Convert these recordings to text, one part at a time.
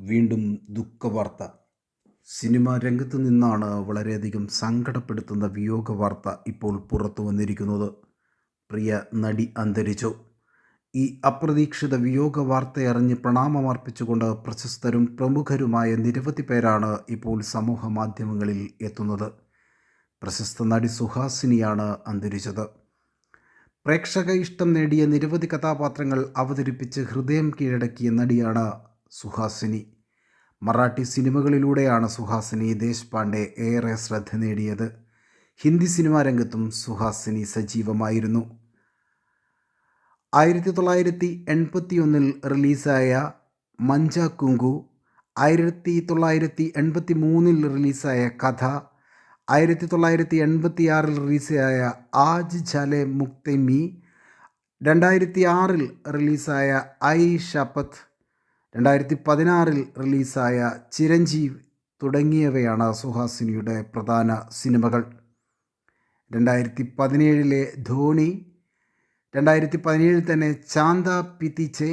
വീണ്ടും ദുഃഖവാർത്ത. സിനിമാ രംഗത്ത് നിന്നാണ് വളരെയധികം സങ്കടപ്പെടുത്തുന്ന വിയോഗ വാർത്ത ഇപ്പോൾ പുറത്തു വന്നിരിക്കുന്നത്. പ്രിയ നടി അന്തരിച്ചു. ഈ അപ്രതീക്ഷിത വിയോഗ വാർത്തയറിഞ്ഞ് പ്രണാമമർപ്പിച്ചുകൊണ്ട് പ്രശസ്തരും പ്രമുഖരുമായ നിരവധി പേരാണ് ഇപ്പോൾ സമൂഹ മാധ്യമങ്ങളിൽ എത്തുന്നത്. പ്രശസ്ത നടി സുഹാസിനിയാണ് അന്തരിച്ചത്. പ്രേക്ഷക ഇഷ്ടം നേടിയ നിരവധി കഥാപാത്രങ്ങൾ അവതരിപ്പിച്ച് ഹൃദയം കീഴടക്കിയ നടിയാണ് സുഹാസിനി. മറാഠി സിനിമകളിലൂടെയാണ് സുഹാസിനി ദേശ്പാണ്ഡെ ഏറെ ശ്രദ്ധ നേടിയത്. ഹിന്ദി സിനിമാ രംഗത്തും സുഹാസിനി സജീവമായിരുന്നു. ആയിരത്തി തൊള്ളായിരത്തി എൺപത്തി ഒന്നിൽ റിലീസായ മഞ്ച കുങ്കു ആയിരത്തി തൊള്ളായിരത്തി എൺപത്തി മൂന്നിൽ റിലീസായ കഥ ആയിരത്തി തൊള്ളായിരത്തി എൺപത്തി ആറിൽ റിലീസായ ആജ് ജാലെ മുക്തെ മീ രണ്ടായിരത്തി ആറിൽ റിലീസായ ഐ ഷപത്ത് രണ്ടായിരത്തി പതിനാറിൽ റിലീസായ ചിരഞ്ജീവ് തുടങ്ങിയവയാണ് സുഹാസിനിയുടെ പ്രധാന സിനിമകൾ. രണ്ടായിരത്തി പതിനേഴിലെ ധോണി രണ്ടായിരത്തി പതിനേഴിൽ തന്നെ ചാന്ത പിത്തിച്ചെ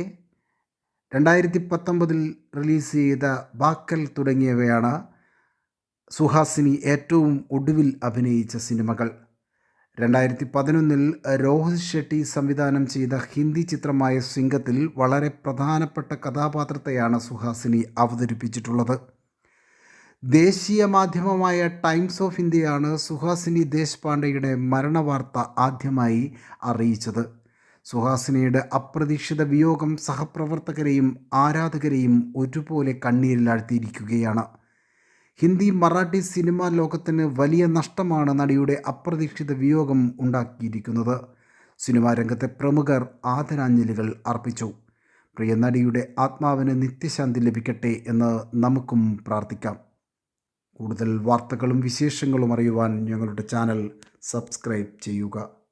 രണ്ടായിരത്തി പത്തൊമ്പതിൽ റിലീസ് ചെയ്ത ബാക്കൽ തുടങ്ങിയവയാണ് സുഹാസിനി ഏറ്റവും ഒടുവിൽ അഭിനയിച്ച സിനിമകൾ. രണ്ടായിരത്തി പതിനൊന്നിൽ രോഹിത് ഷെട്ടി സംവിധാനം ചെയ്ത ഹിന്ദി ചിത്രമായ സിംഗത്തിൽ വളരെ പ്രധാനപ്പെട്ട കഥാപാത്രത്തെയാണ് സുഹാസിനി അവതരിപ്പിച്ചിട്ടുള്ളത്. ദേശീയ മാധ്യമമായ ടൈംസ് ഓഫ് ഇന്ത്യയാണ് സുഹാസിനി ദേശ്പാണ്ഡെയുടെ മരണവാർത്ത ആദ്യമായി അറിയിച്ചത്. സുഹാസിനിയുടെ അപ്രതീക്ഷിത വിയോഗം സഹപ്രവർത്തകരെയും ആരാധകരെയും ഒരുപോലെ കണ്ണീരിലാഴ്ത്തിയിരിക്കുകയാണ്. ഹിന്ദി മറാഠി സിനിമാ ലോകത്തിന് വലിയ നഷ്ടമാണ് നടിയുടെ അപ്രതീക്ഷിത വിയോഗം ഉണ്ടാക്കിയിരിക്കുന്നത്. സിനിമാ രംഗത്തെ പ്രമുഖർ ആദരാഞ്ജലികൾ അർപ്പിച്ചു. പ്രിയ നടിയുടെ ആത്മാവിന് നിത്യശാന്തി ലഭിക്കട്ടെ എന്ന് നമുക്കും പ്രാർത്ഥിക്കാം. കൂടുതൽ വാർത്തകളും വിശേഷങ്ങളും അറിയുവാൻ ഞങ്ങളുടെ ചാനൽ സബ്സ്ക്രൈബ് ചെയ്യുക.